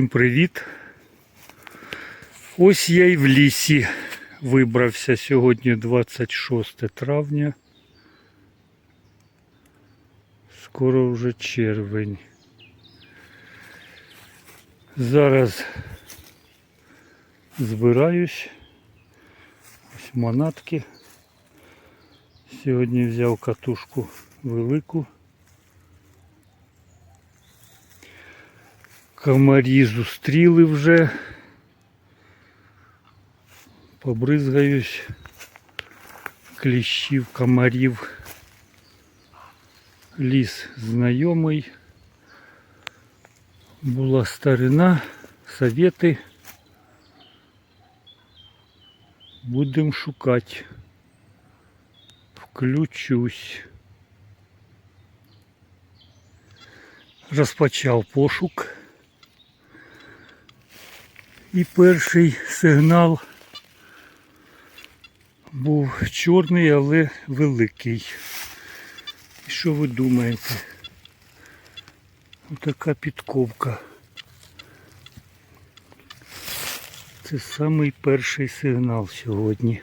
Всім привіт! Ось я й в лісі вибрався сьогодні 26 травня. Скоро вже червень. Зараз збираюсь. Ось манатки. Сьогодні взяв катушку велику. Комарі зустріли вже. Побризгаюсь кліщів, комарів. Ліс знайомий. Була старина, совєти. Будемо шукати. Включусь. Розпочав пошук. І перший сигнал був чорний, але великий. І що ви думаєте? Отака підковка. Це самий перший сигнал сьогодні.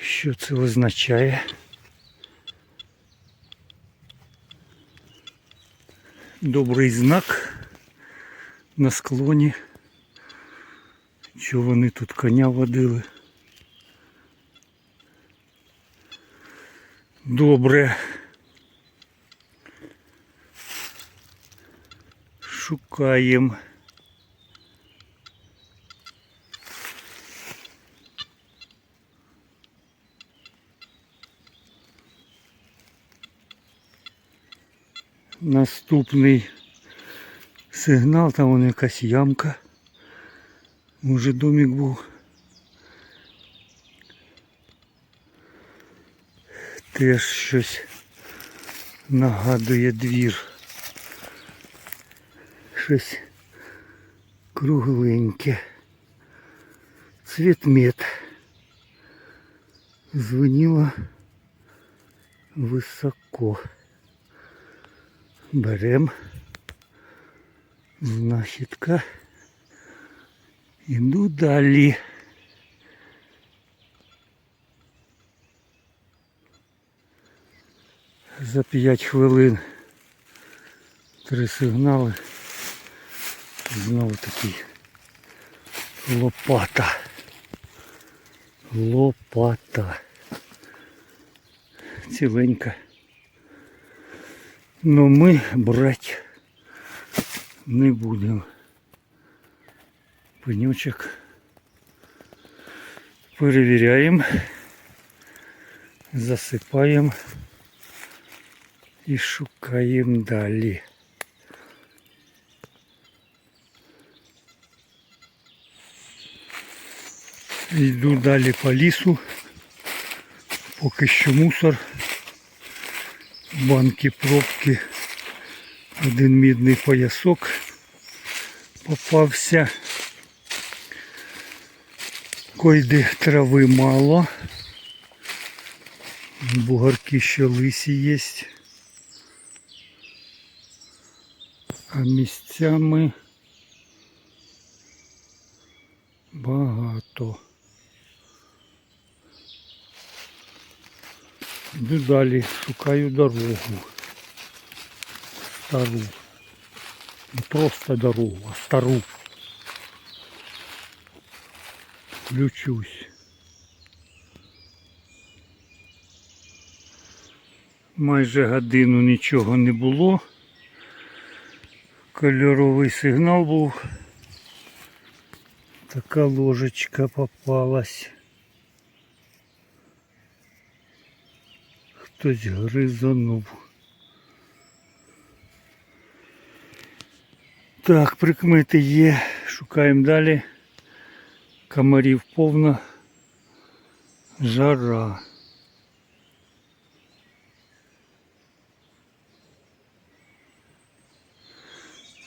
Що це означає? Добрий знак на склоні. Що вони тут коня водили? Добре. Шукаємо. Наступний сигнал, там вон якась ямка. Може домик був. Теж щось нагадує двір. Щось кругленьке. Цвітмет. Звеніло високо. Берем. Знахідка. Іду далі. За 5 хвилин три сигнали. Знову такий лопата. Лопата. Ціленька. Но ми брати не будемо. Пенючок. Перевіряємо. Засипаємо і шукаємо далі. Йду далі по лісу. Поки що мусор. Банки, пробки. Один мідний поясок попався. Койди трави мало. Бугарки ще лисі є. А місцями багато. Йду далі, шукаю дорогу. Стару. Не просто дорогу, а стару. Включусь. Майже годину нічого не було. Кольоровий сигнал був. Така ложечка попалась. Хтось гризанув. Так, прикмети є. Шукаємо далі. Комарів повна. Жара.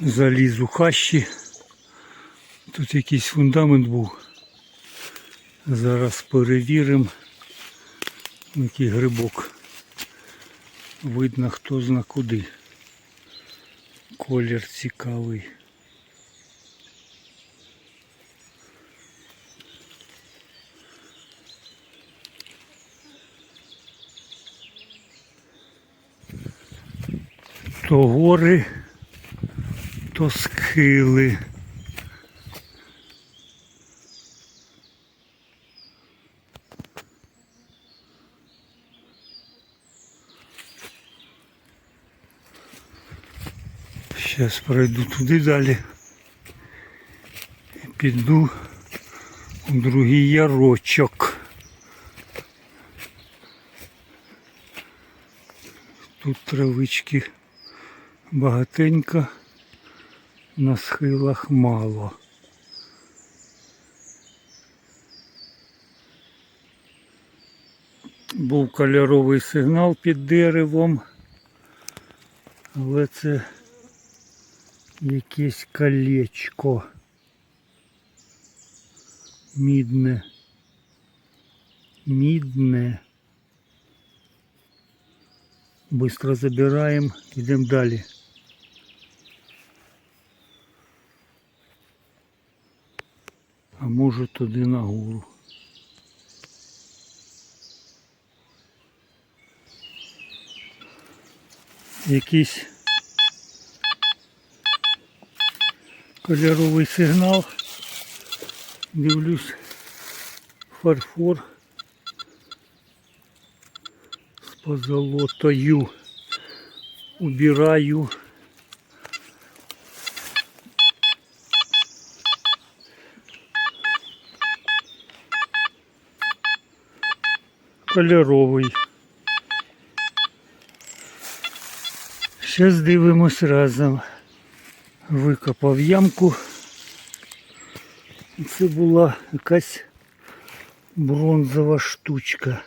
Заліз у хащі. Тут якийсь фундамент був. Зараз перевіримо. Який грибок. Видно хто зна куди. Колір цікавий. То гори, то схили. Зараз пройду туди далі. І піду у другий ярочок. Тут травички багатенько, на схилах мало. Був кольоровий сигнал під деревом, але це якесь колечко мідне. Мідне. Быстро забираємо, йдемо далі. А може туди нагору. Якийсь кольоровий сигнал. Дивлюсь фарфор з позолотою. Убираю. Кольоровий. Зараз дивимось разом. Викопав ямку. Це була якась бронзова штучка.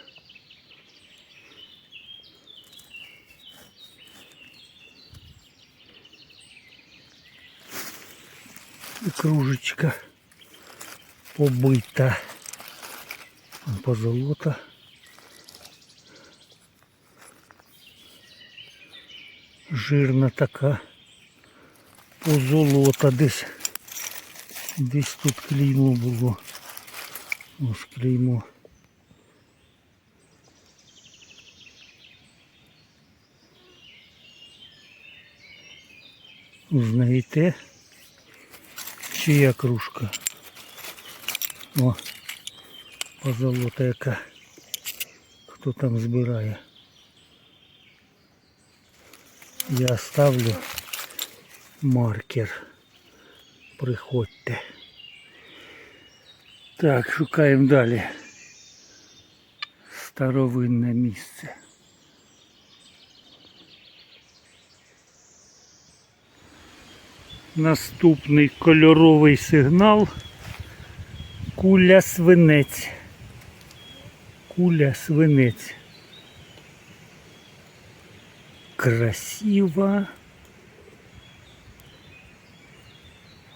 І кружечка побита. Позолота. Жирна така позолота десь. Десь тут клеймо було. Ось клеймо. Узнаєте? Чия кружка? О, позолота яка. Хто там збирає? Я ставлю маркер. Приходьте. Так, шукаємо далі. Старовинне місце. Наступний кольоровий сигнал. Куля свинець. Куля свинець. Красиво.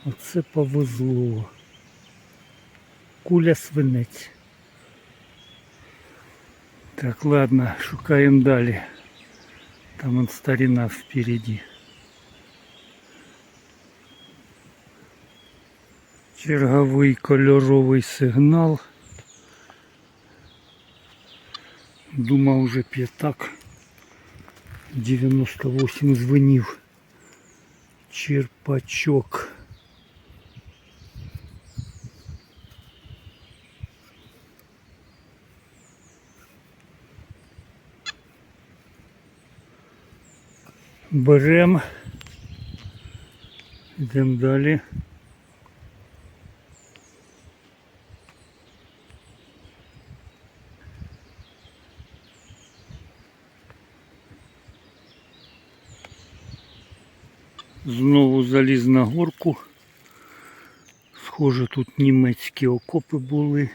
Оце повезло. Куля свинець. Так, ладно, шукаємо далі. Там он старина впереді. Черговий кольоровий сигнал. Думав вже п'ятак. 98 дзвонів. Черпачок. Беремо. Йдемо далі. Схоже, тут німецькі окопи були.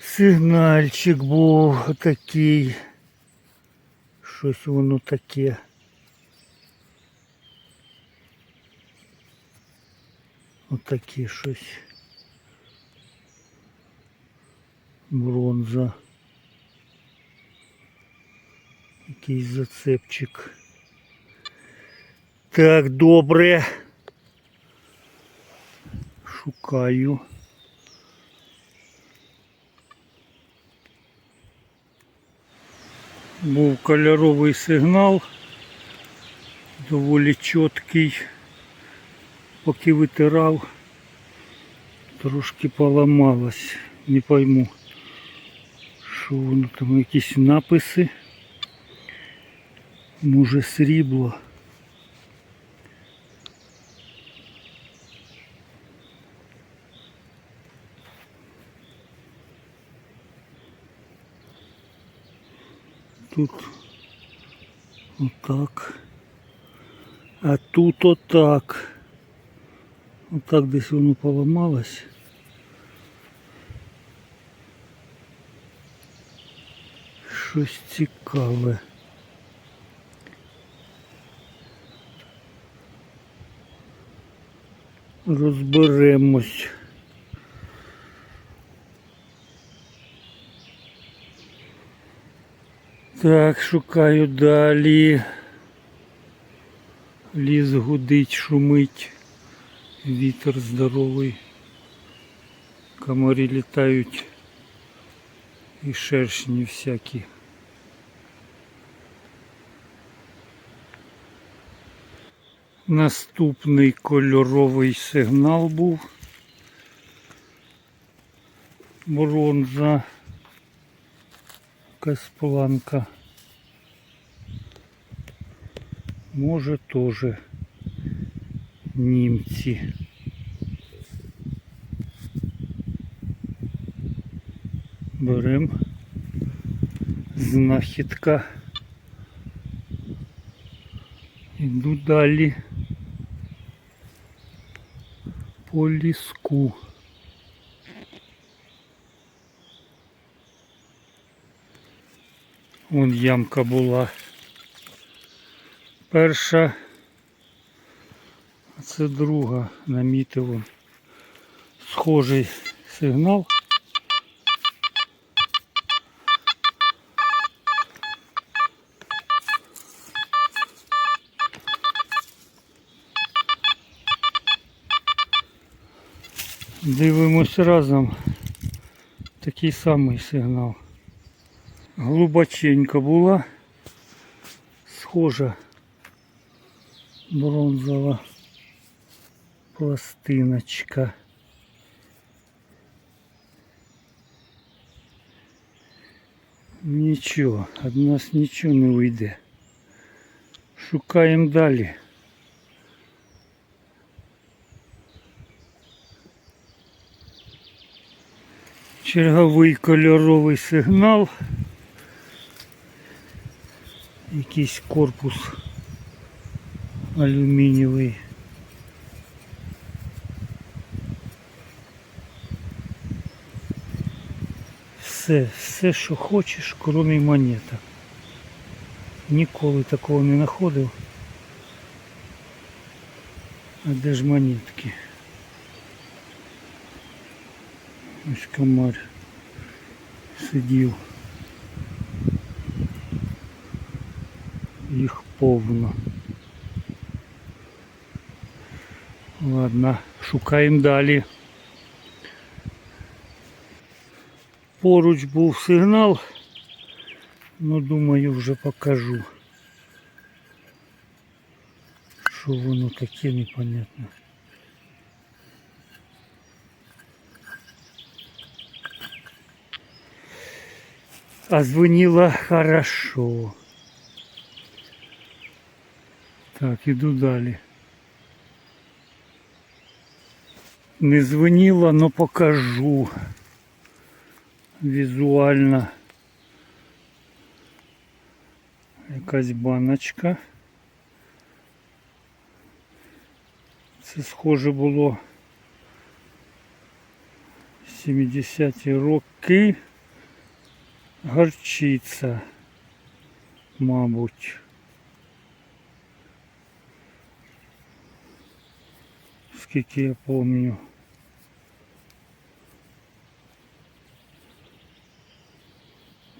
Сигнальчик був такий. Щось воно таке. Отаке щось. Бронза. Якийсь зацепчик. Так, добре. Шукаю. Був кольоровий сигнал, доволі чіткий. Поки витирав, трошки поламалось. Не пойму, що воно там якісь написи. Може срібло. Тут отак. А тут отак. Отак десь воно поламалось. Щось цікаве. Розберемось. Так, шукаю далі. Ліс гудить, шумить. Вітер здоровий. Комарі літають і шершні всякі. Наступний кольоровий сигнал був. Бронза. Якась планка. Може теж німці. Берем знахідка. Іду далі по ліску. Вон ямка була. Перша, а це друга намітив схожий сигнал. Дивимось разом. Такий самий сигнал. Глубоченька була. Схожа бронзова пластиночка. Нічого, від нас нічого не вийде. Шукаємо далі. Черговий кольоровий сигнал. Якийсь корпус алюмінієвий. Все, все, що хочеш, крім монета. Ніколи такого не знаходив. А де ж монетки? Ось комар сидів. Їх повно. Ладно, шукаємо далі. Поруч був сигнал, ну думаю вже покажу. Що воно таке непонятно. А звонило хорошо. Так, іду далі. Не дзвонила, но покажу візуально. Якась баночка. Це схоже було 70-ті роки. Горчиця, мабуть. Скільки я помню.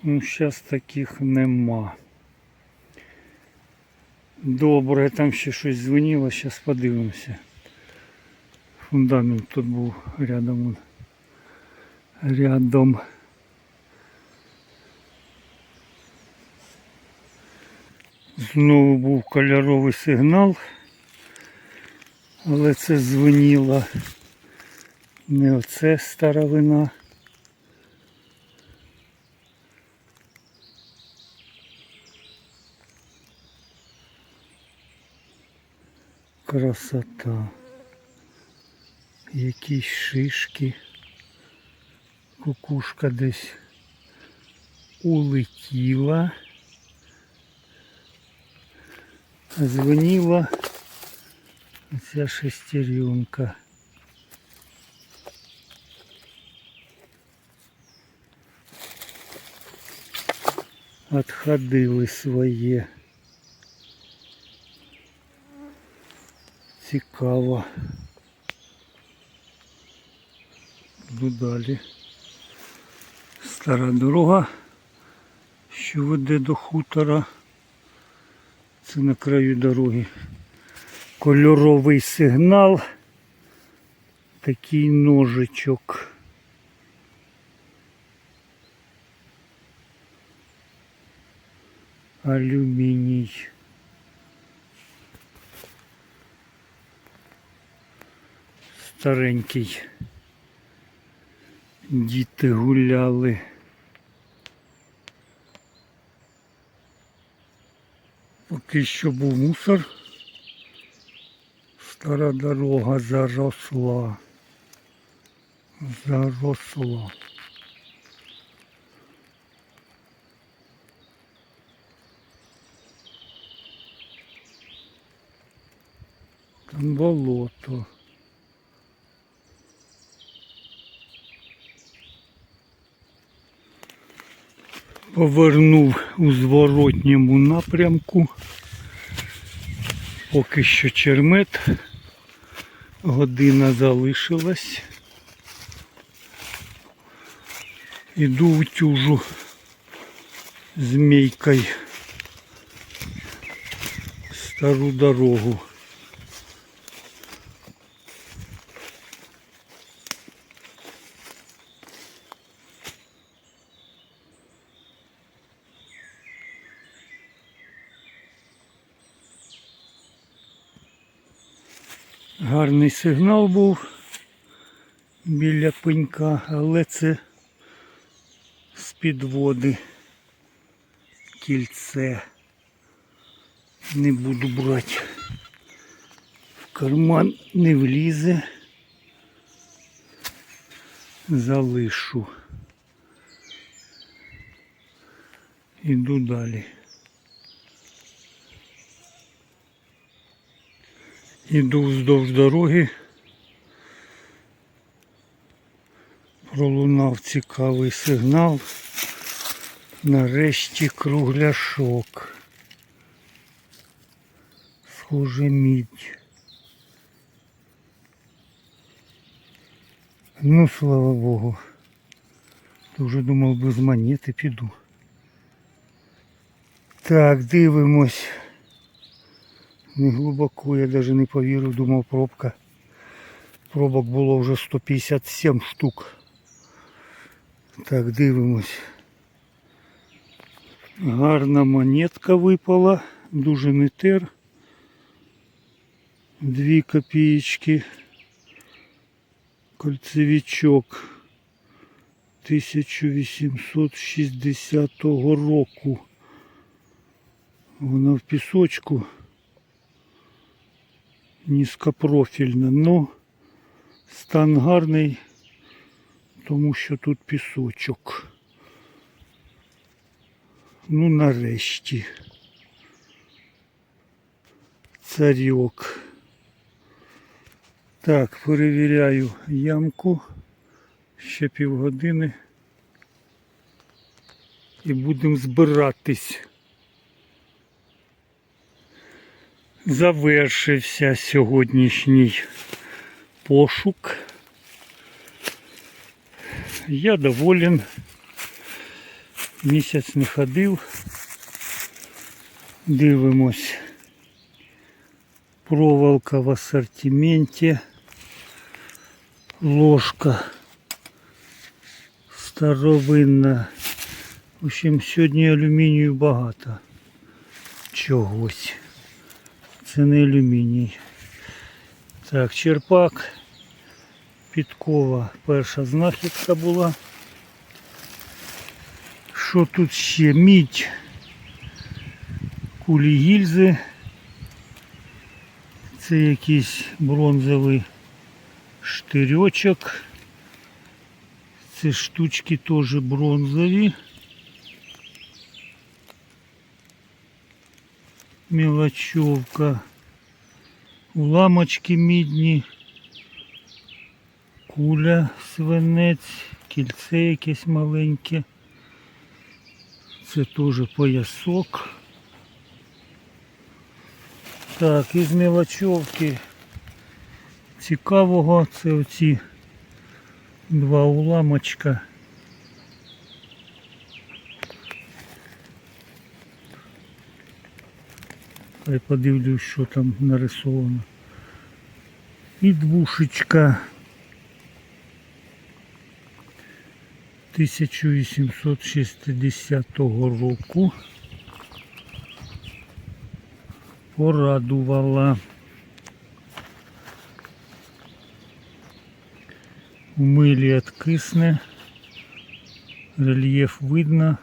Ну, зараз таких нема. Добре, там ще щось дзвонило, зараз подивимося. Фундамент тут був рядом. он. Рядом. Знову був кольоровий сигнал, але це дзвоніло не оце старовина. Красота. Якісь шишки. Кукушка десь улетіла. Дзвоніла ця шестеренка. Отходили своє. Цікаво. Йду далі. Стара дорога, що веде до хутора. Це на краю дороги. Кольоровий сигнал. Такий ножичок. Алюміній. Старенький. Діти гуляли. Поки що був мусор. Стара дорога заросла. Заросла. Там болото. Повернув у зворотньому напрямку. Поки що чермет. Година залишилась. Іду утюжу змійкою стару дорогу. Гарний сигнал був біля пенька, але це з-під води кільце не буду брати. В карман не влізе. Залишу. Іду далі. Іду вздовж дороги. Пролунав цікавий сигнал. Нарешті кругляшок. Схоже мідь. Ну, слава Богу. Дуже думав без монети піду. Так, дивимось. Не глибоко, я навіть не повірив, думав пробка. Пробок було вже 157 штук. Так, дивимось. Гарна монетка випала, дуже не тер. Дві копієчки. Кольцевичок 1860 року. Вона в пісочку низькопрофільна, но стан гарний, тому що тут пісочок. Ну нарешті. Царьок. Так, перевіряю ямку. Ще півгодини. І будемо збиратись. Завершився сьогоднішній пошук. Я доволен. Місяць не ходив. Дивимось. Проволока в ассортименте. Ложка старовинна. В общем, сьогодні алюмінію багато. чогось. Це не алюміній. Так, черпак, підкова, перша знахідка була. Що тут ще? Мідь, кулі гільзи. Це якийсь бронзовий штирьочок. Ці штучки теж бронзові. Мелочевка. Уламочки мідні. Куля свинець, кільце якесь маленьке. Це теж поясок. Так, із мелочевки цікавого це оці два уламочка. Хай подивлюсь, що там нарисовано. І двушечка 1860 року. Порадувала. В милі откисне. Рельєф видно.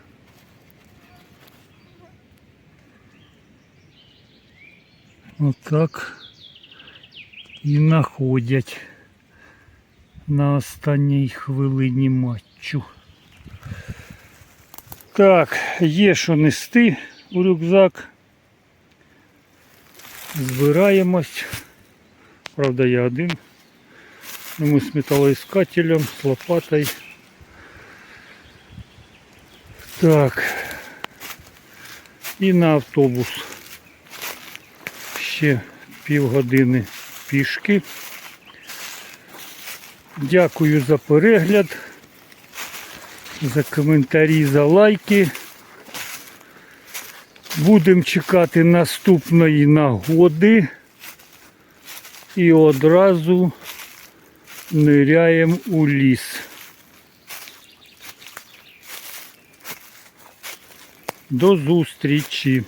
Отак і находять на останній хвилині матчу. Так, є що нести у рюкзак. Збираємось. Правда, я один. Ну, Ми з металоіскателем, з лопатою. Так. І на автобус. Ще півгодини пішки. Дякую за перегляд, за коментарі, за лайки. Будемо чекати наступної нагоди і одразу ниряємо у ліс. До зустрічі!